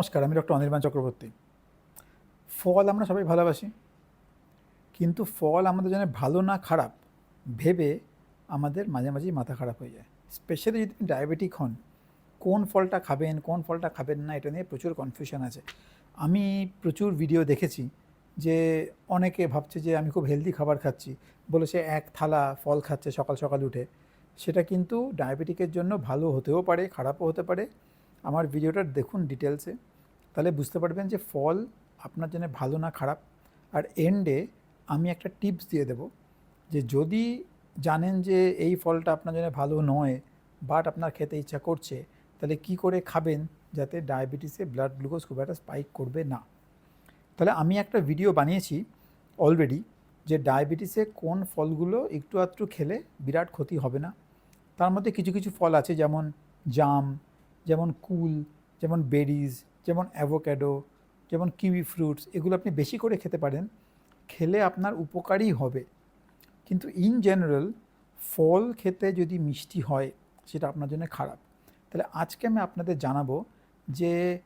নমস্কার, আমি ডক্টর অনির্বাণ চক্রবর্তী। ফল আমরা সবাই ভালোবাসি, কিন্তু ফল আমাদের জন্য ভালো না খারাপ ভেবে আমাদের মাঝে মাঝেই মাথা খারাপ হয়ে যায়। স্পেশালি যদি ডায়াবেটিক হন, কোন ফলটা খাবেন, কোন ফলটা খাবেন না, এটা নিয়ে প্রচুর কনফিউশন আছে। আমি প্রচুর ভিডিও দেখেছি যে অনেকে ভাবছে যে আমি খুব হেলদি খাবার খাচ্ছি, বলেছে এক থালা ফল খাচ্ছে সকাল সকাল উঠে। সেটা কিন্তু ডায়াবেটিকের জন্য ভালো হতেও পারে, খারাপও হতে পারে। আমার ভিডিওটা দেখুন ডিটেলসে, তাহলে বুঝতে পারবেন যে ফল আপনার জন্য ভালো না খারাপ। আর এন্ডে আমি একটা টিপস দিয়ে দেব যে যদি জানেন যে এই ফলটা আপনার জন্য ভালো নয়, বাট আপনার খেতে ইচ্ছা করছে, তাহলে কি করে খাবেন যাতে ডায়াবেটিসে ব্লাড গ্লুকোজ খুব একটা স্পাইক করবে না? তাহলে আমি একটা ভিডিও বানিয়েছি অলরেডি যে ডায়াবেটিসে কোন ফলগুলো একটু আধটু খেলে বিরাট ক্ষতি হবে না। তার মধ্যে কিছু কিছু ফল আছে যেমন জাম যেমন কুল, যেমন বেরিজ, যেমন অ্যাভোক্যাডো, যেমন কিউই ফ্রুটস, এগুলো আপনি বেশি করে খেতে পারেন। খেলে আপনার উপকারই হবে। কিন্তু ইন জেনারেল ফল খেতে যদি মিষ্টি হয়, সেটা আপনার জন্য খারাপ। তাহলে আজকে আমি আপনাদের জানাব যে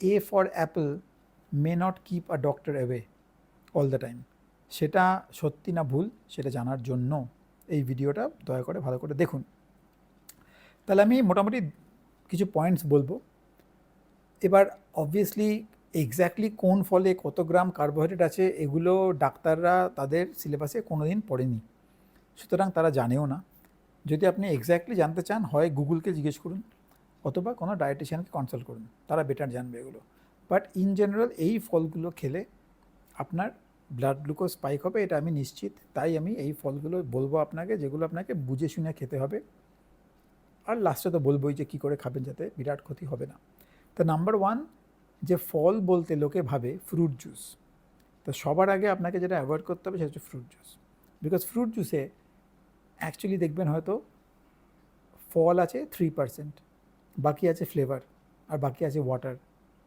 A for apple may not keep a doctor away all the time সেটা সত্যি না ভুল, সেটা জানার জন্য এই ভিডিওটা দয়া করে ভালো করে দেখুন। তাহলে আমি মোটামুটি কিছু পয়েন্টস বলব। এবার অবভিয়াসলি এক্স্যাক্টলি কোন ফলে কত গ্রাম কার্বোহাইড্রেট আছে, এগুলো ডাক্তাররা তাদের সিলেবাসে কোনো দিন পড়েনি। সুতরাং তারা জানেও না। যদি আপনি এক্স্যাক্টলি জানতে চান, হয় গুগলকে জিজ্ঞেস করুন, অথবা কোনো ডায়েটিশিয়ানকে কনসাল্ট করুন, তারা বেটার জানবে এগুলো। বাট ইন জেনারেল এই ফলগুলো খেলে আপনার ব্লাড গ্লুকোজ স্পাইক হবে, এটা আমি নিশ্চিত। তাই আমি এই ফলগুলো বলব আপনাকে, যেগুলো আপনাকে বুঝে শুনে খেতে হবে। আর লাস্টে তো বলবোই যে কী করে খাবেন যাতে বিরাট ক্ষতি হবে না। তো নাম্বার ওয়ান যে ফল বলতে লোকে ভাবে ফ্রুট জুস তো সবার আগে আপনাকে যেটা অ্যাভয়েড করতে হবে সেটা হচ্ছে ফ্রুট জুস বিকজ ফ্রুট জুসে অ্যাকচুয়ালি দেখবেন হয়তো ফল আছে থ্রি পার্সেন্ট বাকি আছে ফ্লেভার আর বাকি আছে ওয়াটার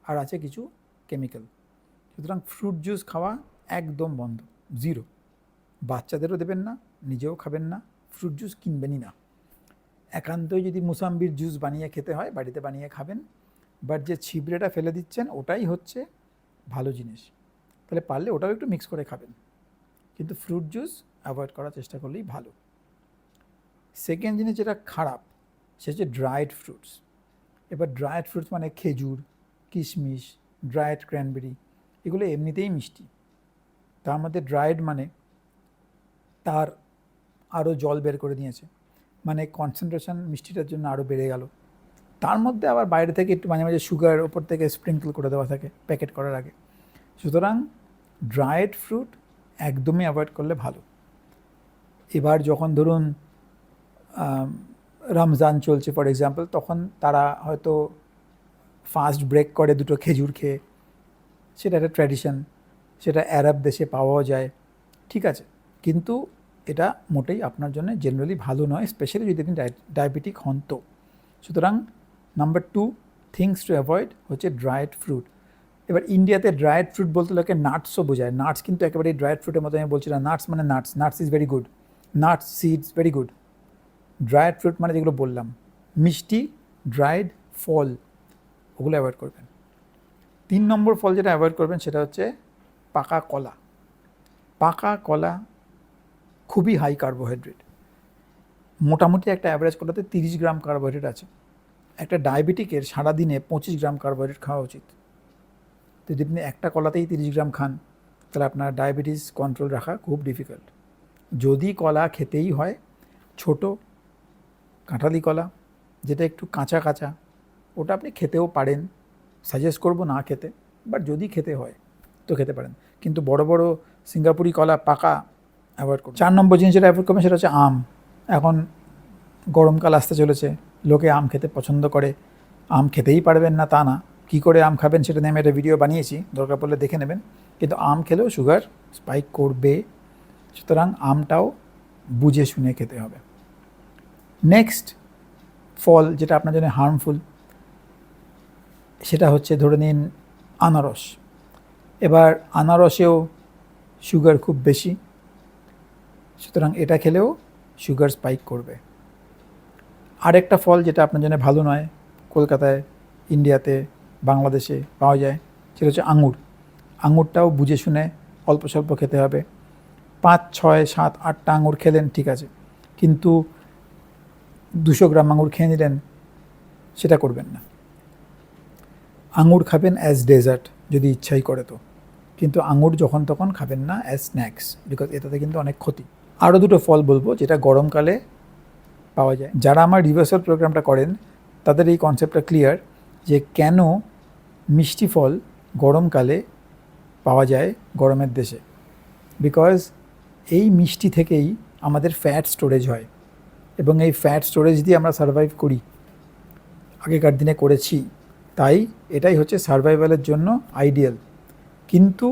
আর আছে কিছু কেমিক্যাল সুতরাং ফ্রুট জুস খাওয়া একদম বন্ধ জিরো বাচ্চাদেরও দেবেন না, নিজেও খাবেন না ফ্রুট জুস কিনবেনই না। একান্তই যদি মুসাম্বির জুস বানিয়ে খেতে হয়, বাড়িতে বানিয়ে খাবেন। বাট যে ছিবড়েটা ফেলে দিচ্ছেন, ওটাই হচ্ছে ভালো জিনিস। তাহলে পারলে ওটাও একটু মিক্স করে খাবেন। কিন্তু ফ্রুট জুস অ্যাভয়েড করার চেষ্টা করলেই ভালো। সেকেন্ড জিনিস যেটা খারাপ সে হচ্ছে ড্রায়েড ফ্রুটস এবার ড্রায়েড ফ্রুটস মানে খেজুর, কিশমিশ ড্রায়েড ক্র্যানবেরি এগুলো এমনিতেই মিষ্টি। তার মধ্যে ড্রায়েড মানে তার আরও জল বের করে দিয়েছে। মানে কনসেন্ট্রেশন মিষ্টিটার জন্য আরও বেড়ে গেল। তার মধ্যে আবার বাইরে থেকে একটু মাঝে মাঝে সুগার ওপর থেকে স্প্রিঙ্কল করে দেওয়া থাকে প্যাকেট করার আগে। সুতরাং ড্রায়েড ফ্রুট একদমই অ্যাভয়েড করলে ভালো। এবার যখন ধরুন রমজান চলছে ফর এক্সাম্পল তখন তারা হয়তো ফাস্ট ব্রেক করে দুটো খেজুর খেয়ে। সেটা একটা ট্র্যাডিশন সেটা অ্যারাব দেশে পাওয়াও যায়। ঠিক আছে। কিন্তু এটা মোটেই আপনার জন্য জেনারেলি ভালো নয় স্পেশালি যদি আপনি ডায়াবেটিক হন তো। সুতরাং number two things to avoid হচ্ছে ড্রায়েড ফ্রুট এবার ইন্ডিয়াতে ড্রায়েড ফ্রুট বলতে লোকে নাটসও বোঝায়। নাটস কিন্তু একেবারে ড্রায়েড ফ্রুটের মতো আমি বলছি না। নাটস মানে nuts nuts is very good nuts seeds very good dried fruit মানে যেগুলো বললাম। মিষ্টি ড্রায়েড ফল ওগুলো অ্যাভয়েড করবেন। তিন নম্বর ফল যেটা অ্যাভয়েড করবেন সেটা হচ্ছে পাকা কলা। পাকা কলা খুবই হাই কার্বোহাইড্রেট মোটামুটি একটা অ্যাভারেজ কলাতে তিরিশ গ্রাম কার্বোহাইড্রেট আছে। একটা ডায়াবেটিকের সারাদিনে পঁচিশ গ্রাম কার্বোহাইড্রেট খাওয়া উচিত। তো যদি আপনি একটা কলাতেই তিরিশ গ্রাম খান, তাহলে আপনার ডায়াবেটিস কন্ট্রোল রাখা খুব ডিফিকাল্ট যদি কলা খেতেই হয়, ছোট কাঁঠালি কলা, যেটা একটু কাঁচা কাঁচা, ওটা আপনি খেতেও পারেন। সাজেস্ট করব না খেতে বাট যদি খেতে হয়, তো খেতে পারেন। কিন্তু বড় বড় সিঙ্গাপুরি কলা পাকা অ্যাভয়েড করুন চার নম্বর জিনিস যেটা অ্যাভয়েড করবেন সেটা হচ্ছে আম। এখন গরমকাল আসতে চলেছে, লোকে আম খেতে পছন্দ করে। আম খেতেই পারবেন না তা না। কী করে আম খাবেন সেটা নিয়ে আমি একটা ভিডিও বানিয়েছি, দরকার পড়লে দেখে নেবেন। কিন্তু আম খেলেও সুগার স্পাইক করবে। সুতরাং আমটাও বুঝে শুনে খেতে হবে। নেক্সট ফল যেটা আপনার জন্য হার্মফুল সেটা হচ্ছে ধরে নিন আনারস। এবার আনারসেও সুগার খুব বেশি। সুতরাং এটা খেলেও সুগার স্পাইক করবে। আরেকটা ফল যেটা আপনার জন্য ভালো নয়, কলকাতায়, ইন্ডিয়াতে, বাংলাদেশে পাওয়া যায়, সেটা হচ্ছে আঙুর। আঙুরটাও বুঝে শুনে অল্প স্বল্প খেতে হবে। পাঁচ, ছয়, সাত, আটটা আঙুর খেলেন, ঠিক আছে। কিন্তু দুশো গ্রাম আঙুর খেয়ে নিলেন, সেটা করবেন না। আঙুর খাবেন অ্যাজ ডেজার্ট যদি ইচ্ছাই করে তো। কিন্তু আঙুর যখন তখন খাবেন না অ্যাজ স্ন্যাক্স বিকজ এটাতে কিন্তু অনেক ক্ষতি। আরও দুটো ফল বলব যেটা গরমকালে পাওয়া যায়। যারা আমার রিভার্সাল প্রোগ্রামটা করেন, তাদের এই কনসেপ্টটা ক্লিয়ার যে কেন মিষ্টি ফল গরমকালে পাওয়া যায় গরমের দেশে? বিকজ এই মিষ্টি থেকেই আমাদের ফ্যাট স্টোরেজ হয় এবং এই ফ্যাট স্টোরেজ দিয়ে আমরা সার্ভাইভ করি। আগেকার দিনে করেছি, তাই এটাই হচ্ছে সার্ভাইভালের জন্য আইডিয়াল কিন্তু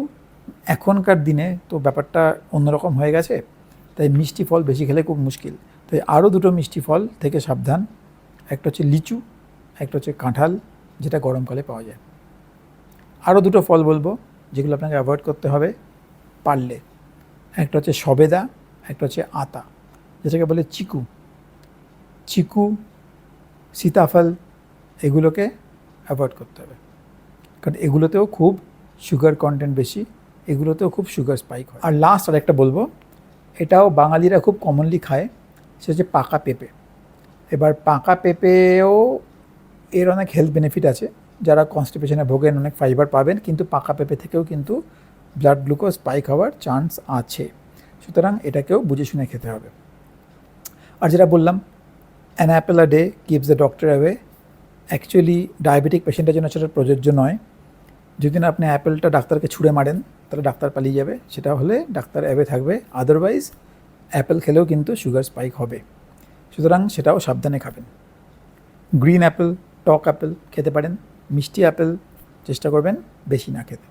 এখনকার দিনে তো ব্যাপারটা অন্যরকম হয়ে গেছে। তাই মিষ্টি ফল বেশি খেলে খুব মুশকিল। তাই আরও দুটো মিষ্টি ফল থেকে সাবধান। একটা হচ্ছে লিচু, একটা হচ্ছে কাঁঠাল, যেটা গরমকালে পাওয়া যায়। আরও দুটো ফল বলব, যেগুলো আপনাকে অ্যাভয়েড করতে হবে। পারলে। একটা হচ্ছে সবেদা, একটা হচ্ছে আতা, যেটাকে বলে চিকু। চিকু, সীতাফল, এগুলোকে অ্যাভয়েড করতে হবে। কারণ এগুলোতেও খুব সুগার কন্টেন্ট বেশি, এগুলোতেও খুব সুগার স্পাইক হয়। আর লাস্ট আর একটা বলব এটাও বাঙালিরা খুব কমনলি খায়, সে হচ্ছে পাকা পেঁপে। এবার পাকা পেঁপেও এর অনেক হেলথ বেনিফিট আছে, যারা কনস্টিপেশনে ভোগেন, অনেক ফাইবার পাবেন, কিন্তু পাকা পেঁপে থেকেও কিন্তু ব্লাড গ্লুকোজ স্পাইক হওয়ার চান্স আছে। সুতরাং এটাকেও বুঝে শুনে খেতে হবে। আর যেটা বললাম an apple a day keeps the doctor away actually diabetic পেশেন্টের জন্য সেটা প্রযোজ্য নয়। যদি না আপনি অ্যাপেলটা ডাক্তারকে ছুঁড়ে মারেন তাহলে ডাক্তার পালিয়ে যাবে, সেটা হলে ডাক্তার অ্যাবে থাকবে। আদারওয়াইজ অ্যাপেল খেলেও কিন্তু সুগার স্পাইক হবে। সুতরাং সেটাও সাবধানে খাবেন। গ্রিন অ্যাপেল টক অ্যাপেল খেতে পারেন, মিষ্টি অ্যাপেল চেষ্টা করবেন, বেশি না খেতে।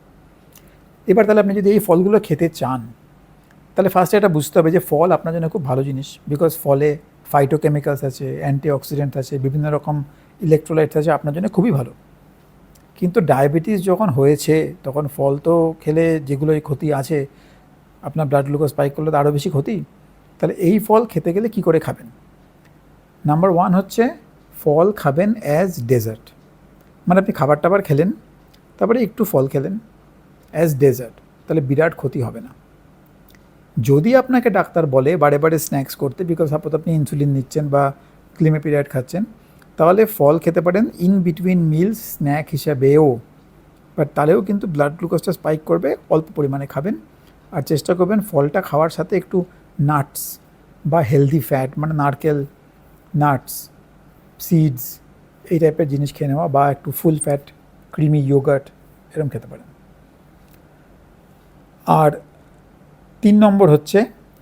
এবার তাহলে আপনি যদি এই ফলগুলো খেতে চান, তাহলে ফার্স্টে এটা বুঝতে হবে যে ফল আপনার জন্য খুব ভালো জিনিস বিকজ ফলে ফাইটোকেমিক্যালস আছে অ্যান্টিঅক্সিডেন্ট আছে, বিভিন্ন রকম ইলেকট্রোলাইটস আছে আপনার জন্য খুবই ভালো। কিন্তু ডায়াবেটিস যখন হয়েছে, তখন ফল তো খেলে যেগুলো এই ক্ষতি আছে, আপনার ব্লাড গ্লুকোজ স্পাইক করলে তো আরও বেশি ক্ষতি, তাহলে এই ফল খেতে গেলে কি করে খাবেন? নাম্বার ওয়ান হচ্ছে ফল খাবেন অ্যাজ ডেজার্ট মানে আপনি খাবার টাবার খেলেন, তারপরে একটু ফল খেলেন অ্যাজ ডেজার্ট তাহলে বিরাট ক্ষতি হবে না। যদি আপনাকে ডাক্তার বলে বারে বারে স্ন্যাক্স করতে বিকজ সাপোজ আপনি ইনসুলিন নিচ্ছেন বা ক্লিমেপিরিয়াড খাচ্ছেন তাহলে ফল খেতে পারেন ইন বিটুইন মিলস স্ন্যাক হিসাবেও। বাট তাহলেও কিন্তু ব্লাড গ্লুকোজটা স্পাইক করবে, অল্প পরিমাণে খাবেন। আর চেষ্টা করবেন ফলটা খাওয়ার সাথে একটু নাটস বা হেলদি ফ্যাট মানে নারকেল নাটস সিডস এই টাইপের জিনিস খেয়ে নেওয়া বা একটু ফুল ফ্যাট ক্রিমি ইয়োগার্ট এরকম খেতে পারেন। আর তিন নম্বর হচ্ছে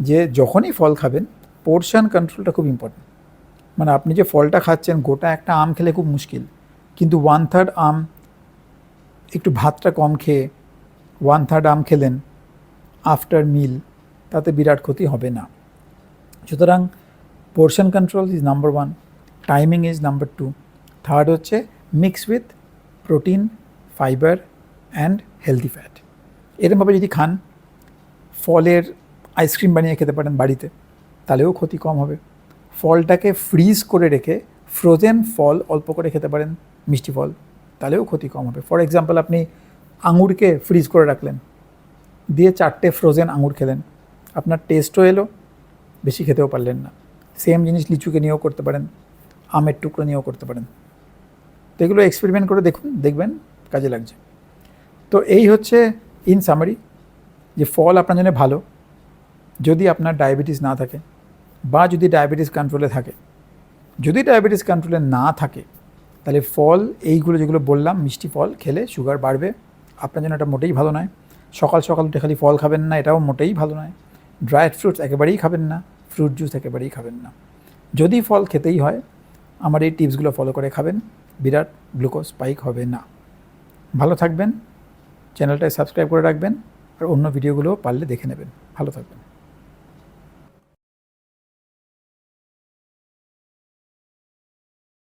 যে, যখনই ফল খাবেন পোর্শন কন্ট্রোলটা খুব ইম্পর্টেন্ট মানে আপনি যে ফলটা খাচ্ছেন, গোটা একটা আম খেলে খুব মুশকিল। কিন্তু ওয়ান থার্ড আম একটু ভাতটা কম খেয়ে ওয়ান থার্ড আম খেলেন আফটার মিল তাতে বিরাট ক্ষতি হবে না। সুতরাং portion control is number one timing is number two third হচ্ছে mix with protein fibre and healthy fat এরমভাবে যদি খান, ফলের আইসক্রিম বানিয়ে খেতে পারেন বাড়িতে, তাহলেও ক্ষতি কম হবে। ফলটাকে ফ্রিজ করে রেখে ফ্রোজেন ফল অল্প করে খেতে পারেন, মিষ্টি ফল, তাহলেও ক্ষতি কম হবে। ফর এক্সাম্পল আপনি আঙুরকে ফ্রিজ করে রাখলেন, দিয়ে চারটে ফ্রোজেন আঙুর খেলেন, আপনার টেস্টও এলো, বেশি খেতেও পারলেন না। সেম জিনিস লিচুকে নিয়েও করতে পারেন, আমের টুকরো নিয়েও করতে পারেন। তো এগুলো এক্সপেরিমেন্ট করে দেখুন, দেখবেন, কাজে লাগছে। তো এই হচ্ছে ইন সামারি যে ফল আপনার জন্য ভালো, যদি আপনার ডায়াবেটিস না থাকে বা যদি ডায়াবেটিস কন্ট্রোলে থাকে। যদি ডায়াবেটিস কন্ট্রোলে না থাকে, তাহলে ফল এইগুলো যেগুলো বললাম, মিষ্টি ফল খেলে সুগার বাড়বে। আপনার জন্য এটা মোটেই ভালো নয়। সকাল সকাল উঠে খালি ফল খাবেন না, এটাও মোটেই ভালো নয়। ড্রাইড ফ্রুটস একেবারেই খাবেন না ফ্রুট জুস একেবারেই খাবেন না। যদি ফল খেতেই হয়, আমার এই টিপসগুলো ফলো করে খাবেন। বিরাট গ্লুকোজ স্পাইক হবে না। ভালো থাকবেন চ্যানেলটায় সাবস্ক্রাইব করে রাখবেন, আর অন্য ভিডিওগুলো পারলে দেখে নেবেন। ভালো থাকবেন।